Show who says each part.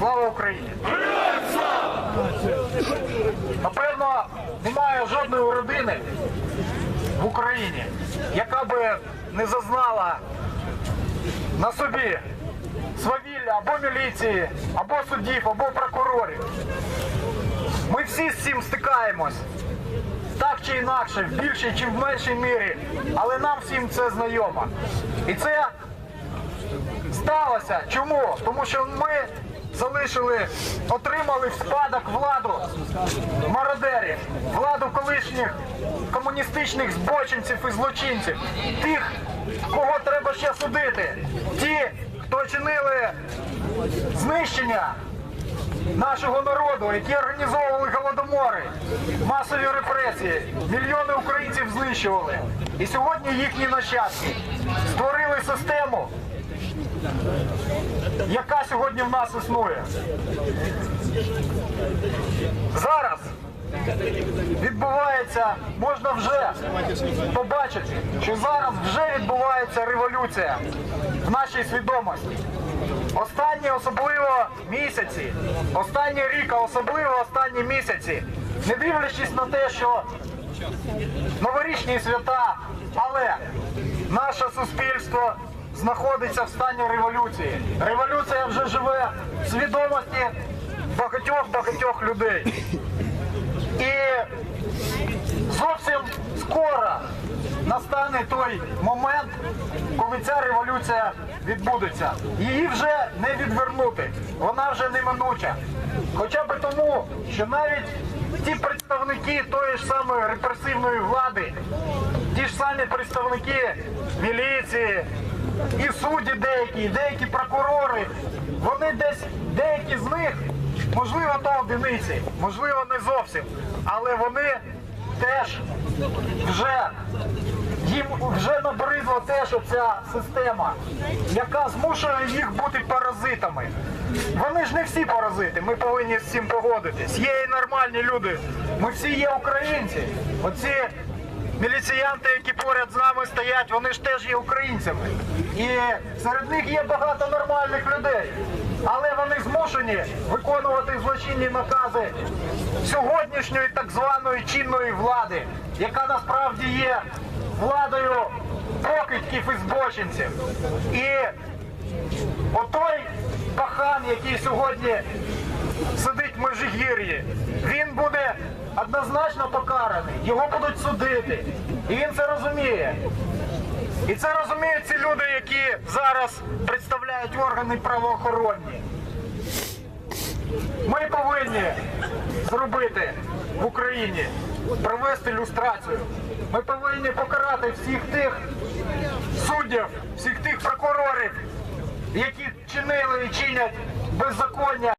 Speaker 1: Слава Україні! Напевно, немає жодної родини в Україні, яка би не зазнала на собі свавілля або міліції, або суддів, або прокурорів. Ми всі з цим стикаємось. Так чи інакше, в більшій чи в меншій мірі, але нам всім це знайомо. І це сталося. Чому? Тому що ми залишили, отримали в спадок владу мародерів, владу колишніх комуністичних збочинців і злочинців, тих, кого треба ще судити, ті, хто чинили знищення нашого народу, які організовували голодомори, масові репресії, мільйони українців знищували. І сьогодні їхні нащадки створили систему, яка сьогодні в нас існує. Зараз відбувається, можна вже побачити, що зараз вже відбувається революція в нашій свідомості. Останні особливо місяці, останній рік, а особливо останні місяці, не дивлячись на те, що новорічні свята, але наше суспільство знаходиться в стані революції. Революція вже живе в свідомості багатьох-багатьох людей. І зовсім скоро настане той момент, коли ця революція відбудеться. Її вже не відвернути, вона вже неминуча. Хоча б тому, що навіть ті представники тої ж самої репресивної влади, ті ж самі представники міліції, і судді деякі, і деякі прокурори, вони десь, деякі з них, можливо, то одиниці, можливо, не зовсім, але вони теж вже їм вже набридло те, що ця система, яка змушує їх бути паразитами. Вони ж не всі паразити, ми повинні з цим погодитись. Є і нормальні люди. Ми всі є українці. Оці міліціянти, які поряд з нами стоять, вони ж теж є українцями. І серед них є багато нормальних людей. Але вони змушені виконувати злочинні накази сьогоднішньої так званої чинної влади, яка насправді є владою покидьків і збочинців. І отой пахан, який сьогодні сидить в Межигір'ї, він буде однозначно покараний, його будуть судити. І він це розуміє. І це розуміють ці люди, які зараз представляють органи правоохоронні. Ми повинні зробити в Україні, провести люстрацію. Ми повинні покарати всіх тих суддів, всіх тих прокурорів, які чинили і чинять беззаконня.